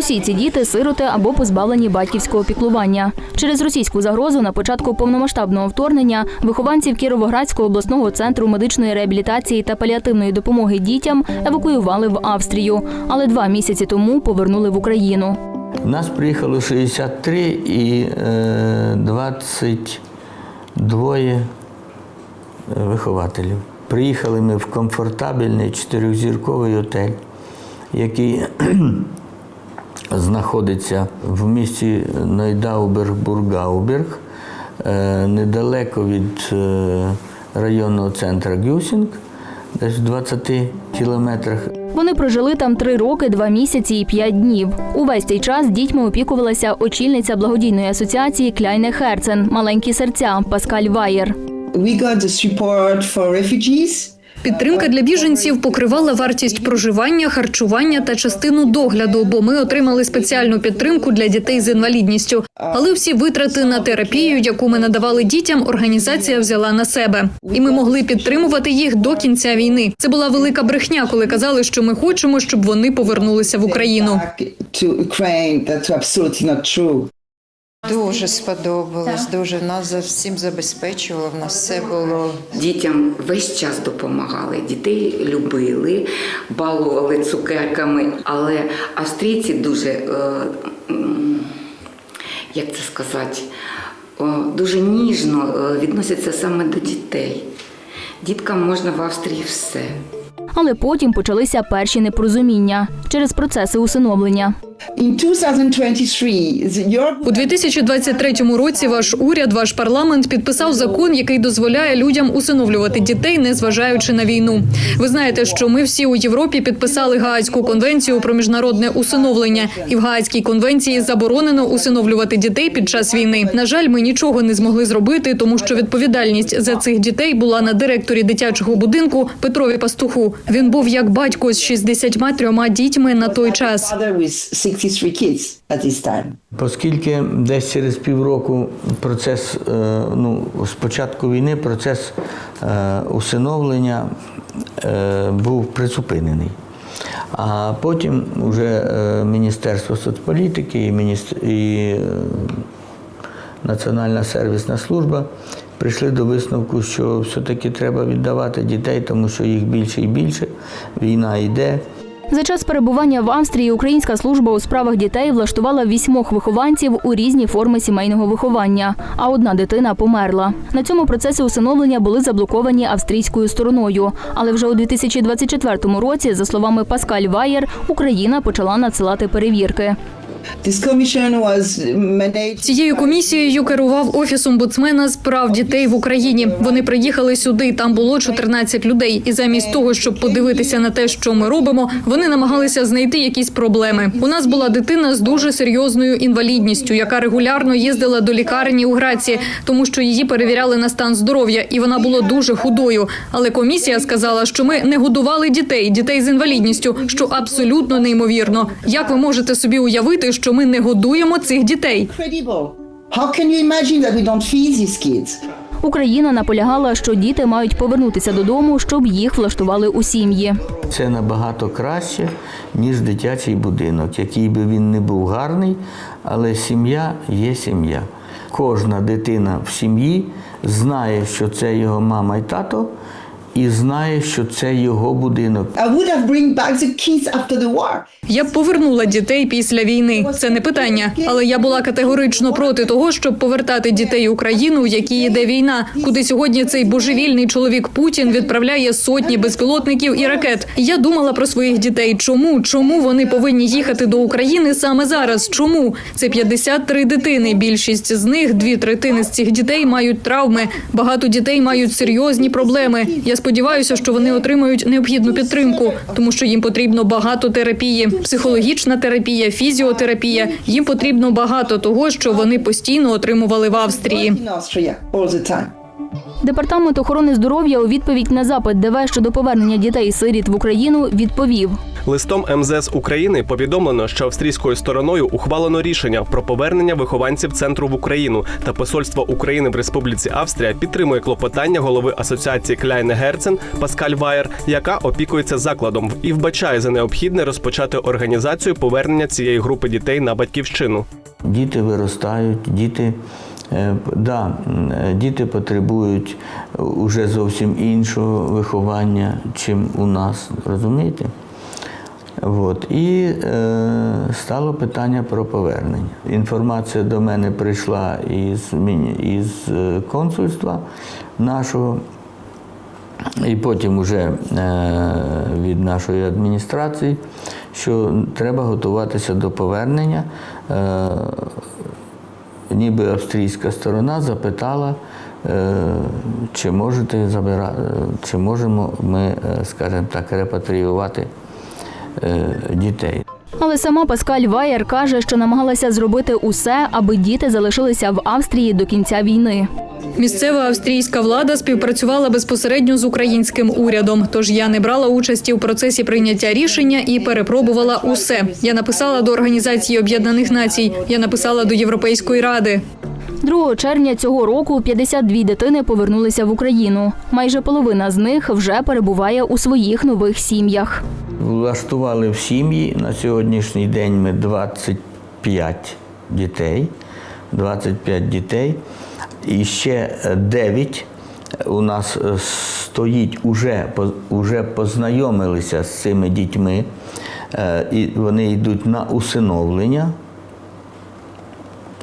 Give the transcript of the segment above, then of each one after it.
Усі ці діти сироти або позбавлені батьківського піклування. Через російську загрозу на початку повномасштабного вторгнення вихованців Кіровоградського обласного центру медичної реабілітації та паліативної допомоги дітям евакуювали в Австрію, але два місяці тому повернули в Україну. Нас приїхало 63 і е, 22 вихователів. Приїхали ми в комфортабельний чотирьохзірковий готель, який знаходиться в місті Нойдауберг-Бургауберг, е, недалеко від е, районного центру Гюсінг, десь в 20 кілометрах. Вони прожили там три роки, два місяці і п'ять днів. Увесь цей час дітьми опікувалася очільниця благодійної асоціації Кляйне Херцен Маленькі серця Паскаль Ваєр. We got the support for refugees. Підтримка для біженців покривала вартість проживання, харчування та частину догляду, бо ми отримали спеціальну підтримку для дітей з інвалідністю. Але всі витрати на терапію, яку ми надавали дітям, організація взяла на себе, і ми могли підтримувати їх до кінця війни. Це була велика брехня, коли казали, що ми хочемо, щоб вони повернулися в Україну. Дуже сподобалось, дуже нас за всім забезпечувало. В нас все було Дітям весь час допомагали, дітей любили, балували цукерками, але австрійці дуже, е, як це сказати, дуже ніжно е, відносяться саме до дітей. Діткам можна в Австрії все. Але потім почалися перші непорозуміння через процеси усиновлення. In 2023, the Europe У 2023 році ваш уряд, ваш парламент підписав закон, який дозволяє людям усиновлювати дітей, незважаючи на війну. Ви знаєте, що ми всі у Європі підписали Гаазьку конвенцію про міжнародне усиновлення, і в Гаазькій конвенції заборонено усиновлювати дітей під час війни. На жаль, ми нічого не змогли зробити, тому що відповідальність за цих дітей була на директорі дитячого будинку Петрові Пастуху. Він був як батько з 63 дітьми на той час. Mother with 63 kids at this time. Оскільки десь через півроку процес, е, ну, з війни процес е, усиновлення е, був призупинений. А потім вже Міністерство соцполітики і, міністр... і Національна сервісна служба прийшли до висновку, що все-таки треба віддавати дітей, тому що їх більше і більше, війна йде. За час перебування в Австрії Українська служба у справах дітей влаштувала вісьмох вихованців у різні форми сімейного виховання, а одна дитина померла. На цьому процесі усиновлення були заблоковані австрійською стороною. Але вже у 2024 році, за словами Паскаль Ваєр, Україна почала надсилати перевірки. Цією комісією керував офіс омбудсмена з прав дітей в Україні. Вони приїхали сюди. Там було 14 людей. І замість того, щоб подивитися на те, що ми робимо, вони намагалися знайти якісь проблеми. У нас була дитина з дуже серйозною інвалідністю, яка регулярно їздила до лікарні у Граці, тому що її перевіряли на стан здоров'я, і вона була дуже худою. Але комісія сказала, що ми не годували дітей, дітей з інвалідністю, що абсолютно неймовірно. Як ви можете собі уявити, що ми не годуємо цих дітей? Україна наполягала, що діти мають повернутися додому, щоб їх влаштували у сім'ї. Це набагато краще, ніж дитячий будинок, який би він не був гарний, але сім'я є сім'я. Кожна дитина в сім'ї знає, що це його мама і тато, і знає, що це його будинок. I would have bring back the kids after the war. Я б повернула дітей після війни. Це не питання. Але я була категорично проти того, щоб повертати дітей у країну, в якій йде війна, куди сьогодні цей божевільний чоловік Путін відправляє сотні безпілотників і ракет. Я думала про своїх дітей. Чому? Чому вони повинні їхати до України саме зараз? Чому це 53 дитини? Більшість з них дві третини з цих дітей мають травми. Багато дітей мають серйозні проблеми. Я сподіваюся, що вони отримають необхідну підтримку, тому що їм потрібно багато терапії, психологічна терапія, фізіотерапія. Їм потрібно багато того, що вони постійно отримували в Австрії. Департамент охорони здоров'я у відповідь на запит ДВ щодо повернення дітей-сиріт в Україну відповів. Листом МЗС України повідомлено, що австрійською стороною ухвалено рішення про повернення вихованців центру в Україну та посольство України в Республіці Австрія підтримує клопотання голови асоціації Кляйне Герцен Паскаль Ваєр, яка опікується закладом і вбачає за необхідне розпочати організацію повернення цієї групи дітей на батьківщину. Діти виростають, діти, е, да, е, діти потребують уже зовсім іншого виховання, чим у нас, розумієте? От. І е, стало питання про повернення. Інформація до мене прийшла із, із е, консульства нашого, і потім уже е, від нашої адміністрації, що треба готуватися до повернення. Е, ніби австрійська сторона запитала, е, чи можете забира... чи можемо ми, е, скажімо так, репатріювати дітей. Але сама Паскаль Ваєр каже, що намагалася зробити усе, аби діти залишилися в Австрії до кінця війни. Місцева австрійська влада співпрацювала безпосередньо з українським урядом. Тож я не брала участі у процесі прийняття рішення і перепробувала усе. Я написала до Організації Об'єднаних Націй, я написала до Європейської ради. 2 червня цього року 52 дитини повернулися в Україну. Майже половина з них вже перебуває у своїх нових сім'ях. Влаштували в сім'ї. На сьогоднішній день ми 25 дітей. 25 дітей. І ще 9 у нас е, стоїть, уже, уже познайомилися з цими дітьми. Е, І вони йдуть на усиновлення.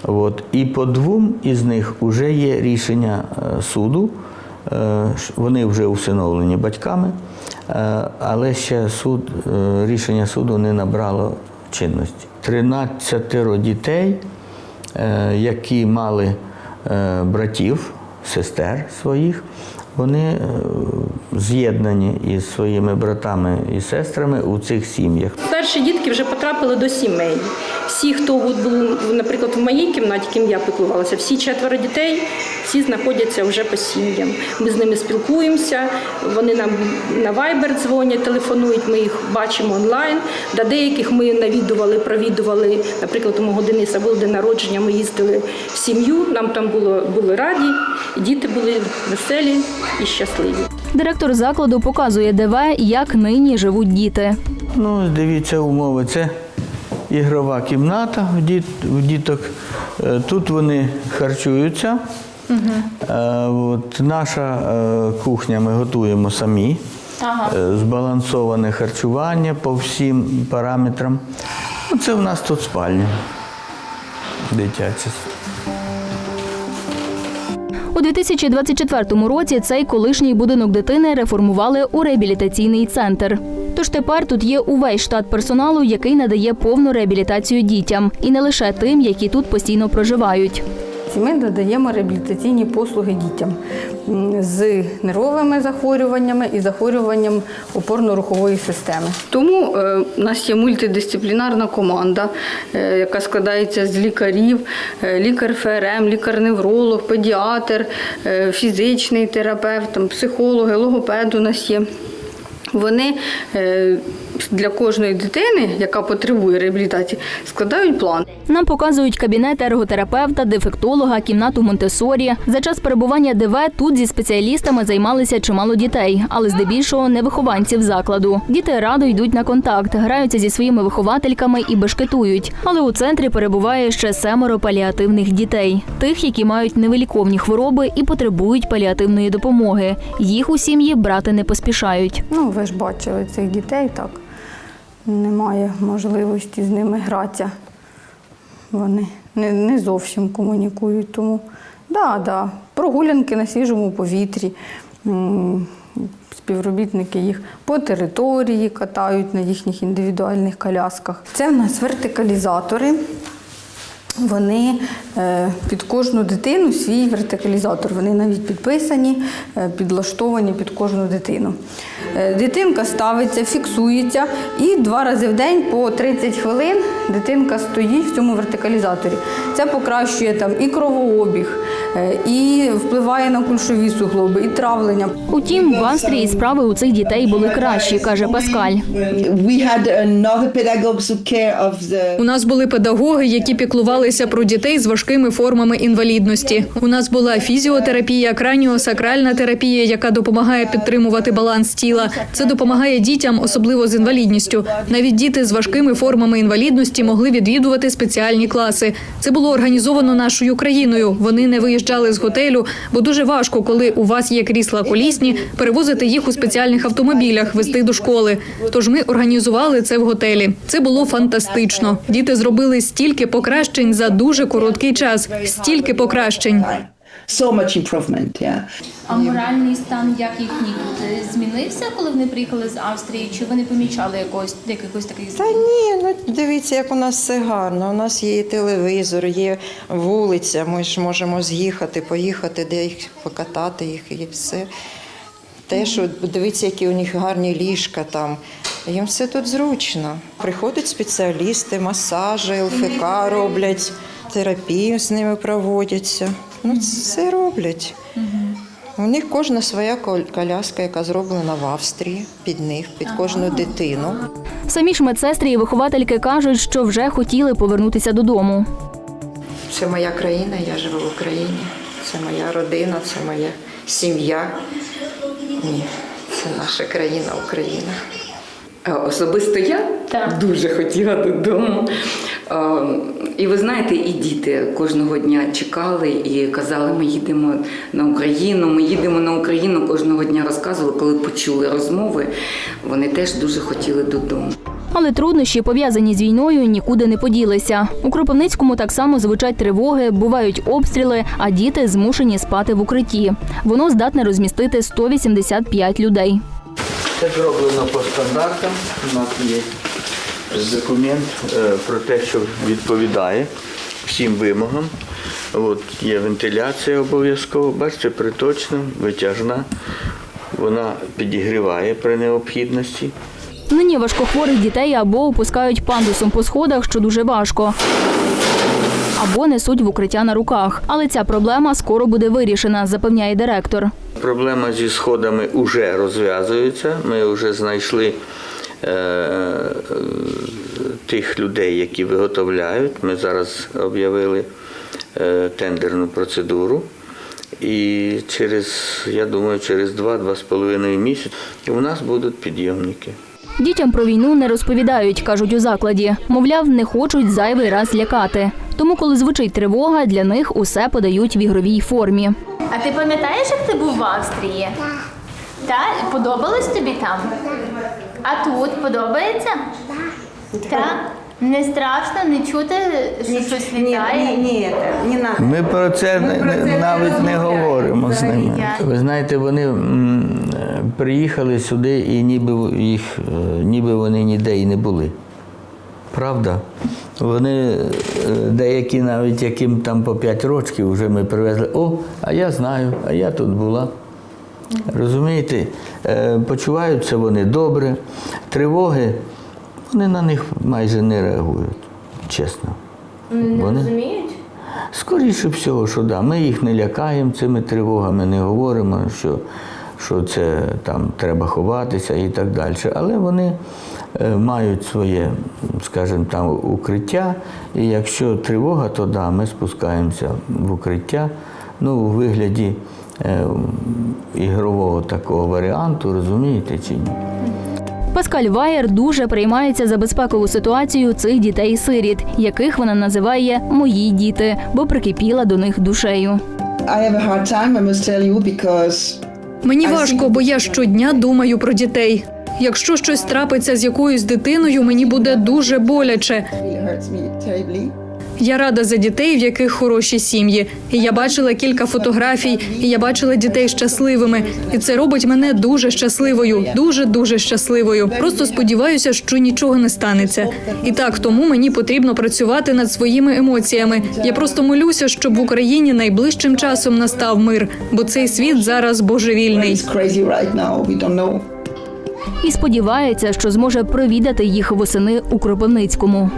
От. І по двом із них вже є рішення е, суду. Вони вже усиновлені батьками, але ще суд, е, рішення суду не набрало чинності. 13 дітей, е, які мали е, братів, сестер своїх, вони е, з'єднані із своїми братами і сестрами у цих сім'ях. Перші дітки вже потрапили до сімей. Всі, хто був, наприклад, в моїй кімнаті, ким я піклувалася, всі четверо дітей, всі знаходяться вже по сім'ям. Ми з ними спілкуємося, вони нам на Viber дзвонять, телефонують, ми їх бачимо онлайн. До деяких ми навідували, провідували. Наприклад, у мого Дениса був день народження, ми їздили в сім'ю, нам там було, були раді, діти були веселі і щасливі. Директор закладу показує ДВ, як нині живуть діти. Ну, дивіться умови. Це ігрова кімната у діток. Е, Тут вони харчуються. Е, От, наша е, кухня ми готуємо самі. Е, Збалансоване харчування по всім параметрам. Це в нас тут спальня дитяча. У 2024 році цей колишній будинок дитини реформували у реабілітаційний центр. Тож тепер тут є увесь штат персоналу, який надає повну реабілітацію дітям, і не лише тим, які тут постійно проживають. Ми надаємо реабілітаційні послуги дітям з нервовими захворюваннями і захворюванням опорно-рухової системи. Тому е, у нас є мультидисциплінарна команда, е, яка складається з лікарів, е, лікар ФРМ, лікар-невролог, педіатр, фізичний терапевт, психологи, логопед у нас є. Вони для кожної дитини, яка потребує реабілітації, складають план. Нам показують кабінет ерготерапевта, дефектолога, кімнату Монтесорі. За час перебування ДВ тут зі спеціалістами займалися чимало дітей, але здебільшого не вихованців закладу. Діти радо йдуть на контакт, граються зі своїми виховательками і бешкетують. Але у центрі перебуває ще семеро паліативних дітей, тих, які мають невиліковні хвороби і потребують паліативної допомоги. Їх у сім'ї брати не поспішають. Ну, ви ж бачили цих дітей, так. Немає можливості з ними гратися. Вони не, не зовсім комунікують. Тому да, да, прогулянки на свіжому повітрі. Співробітники їх по території катають на їхніх індивідуальних колясках. Це в нас вертикалізатори. Вони е, під кожну дитину свій вертикалізатор. Вони навіть підписані, е, підлаштовані під кожну дитину. Е, Дитинка ставиться, фіксується, і два рази в день по 30 хвилин дитинка стоїть в цьому вертикалізаторі. Це покращує там і кровообіг, і впливає на кульшові суглоби, і травлення. Утім, в Австрії справи у цих дітей були кращі, каже Паскаль. У нас були педагоги, які піклувалися про дітей з важкими формами інвалідності. У нас була фізіотерапія, краніосакральна терапія, яка допомагає підтримувати баланс тіла. Це допомагає дітям, особливо з інвалідністю. Навіть діти з важкими формами інвалідності могли відвідувати спеціальні класи. Це було організовано нашою країною. Вони не виїжджали з готелю, бо дуже важко, коли у вас є крісла колісні, перевозити їх у спеціальних автомобілях, вести до школи. Тож ми організували це в готелі. Це було фантастично. Діти зробили стільки покращень за дуже короткий час. Стільки покращень. So much improvement. Yeah. А моральний стан як їхній е, змінився, коли вони приїхали з Австрії? Чи ви не помічали якогось якихось таких Та ні, ну дивіться, як у нас все гарно. У нас є і телевізор, є вулиця. Ми ж можемо з'їхати, поїхати, де їх покатати їх і все. Те, що дивіться, які у них гарні ліжка там. Їм все тут зручно. Приходять спеціалісти, масажі, ЛФК роблять, терапію з ними проводяться. Ну, це все роблять. У них кожна своя коляска, яка зроблена в Австрії, під них, під кожну дитину. Самі ж медсестри і виховательки кажуть, що вже хотіли повернутися додому. Це моя країна, я живу в Україні. Це моя родина, це моя сім'я. Ні, це наша країна, Україна. Е, Особисто я дуже хотіла додому. Е, І ви знаєте, і діти кожного дня чекали і казали, ми їдемо на Україну, ми їдемо на Україну. Кожного дня розказували, коли почули розмови, вони теж дуже хотіли додому. Але труднощі, пов'язані з війною, нікуди не поділися. У Кропивницькому так само звучать тривоги, бувають обстріли, а діти змушені спати в укритті. Воно здатне розмістити 185 людей. Це зроблено по стандартам. У нас є документ е, про те, що відповідає всім вимогам. От є вентиляція обов'язково, бачите, приточна, витяжна. Вона підігріває при необхідності. Нині важкохворих дітей або опускають пандусом по сходах, що дуже важко. Або несуть в укриття на руках. Але ця проблема скоро буде вирішена, запевняє директор. Проблема зі сходами вже розв'язується. Ми вже знайшли тих людей, які виготовляють. Ми зараз об'явили е, тендерну процедуру. І через, я думаю, через 2-2,5 місяці у нас будуть підйомники. Дітям про війну не розповідають, кажуть у закладі. Мовляв, не хочуть зайвий раз лякати. Тому, коли звучить тривога, для них усе подають в ігровій формі. А ти пам'ятаєш, як ти був в Австрії? Так? Подобалось тобі там? А тут подобається? Так? Не страшно, не чути, що щось літає? Ні, не надо. Ми про це не- не- навіть не говоримо з ними. Ви знаєте, вони м, приїхали сюди і ніби їх, е, ніби вони ніде і не були. Правда? Вони е, деякі навіть яким там по 5 років вже ми привезли. О, а я знаю, а я тут була. Розумієте, Е, почуваються вони добре. Тривоги, вони на них майже не реагують, чесно. Не Вони- розуміють? Скоріше всього, що да. Ми їх не лякаємо цими тривогами, не говоримо, що, що це там треба ховатися і так далі. Але вони е, мають своє, скажімо, там укриття. І якщо тривога, то да, ми спускаємося в укриття. Ну, у вигляді ігрового такого варіанту, розумієте чи ні? Паскаль Ваєр дуже переймається за безпекову ситуацію цих дітей-сиріт, яких вона називає мої діти, бо прикипіла до них душею. Мені важко, бо я щодня думаю про дітей. Якщо щось трапиться з якоюсь дитиною, мені буде дуже боляче. Я рада за дітей, в яких хороші сім'ї. І я бачила кілька фотографій, і я бачила дітей щасливими. І це робить мене дуже щасливою, дуже дуже щасливою. Просто сподіваюся, що нічого не станеться. І так тому мені потрібно працювати над своїми емоціями. Я просто молюся, щоб в Україні найближчим часом настав мир, бо цей світ зараз божевільний. І сподівається, що зможе провідати їх восени у Кропивницькому.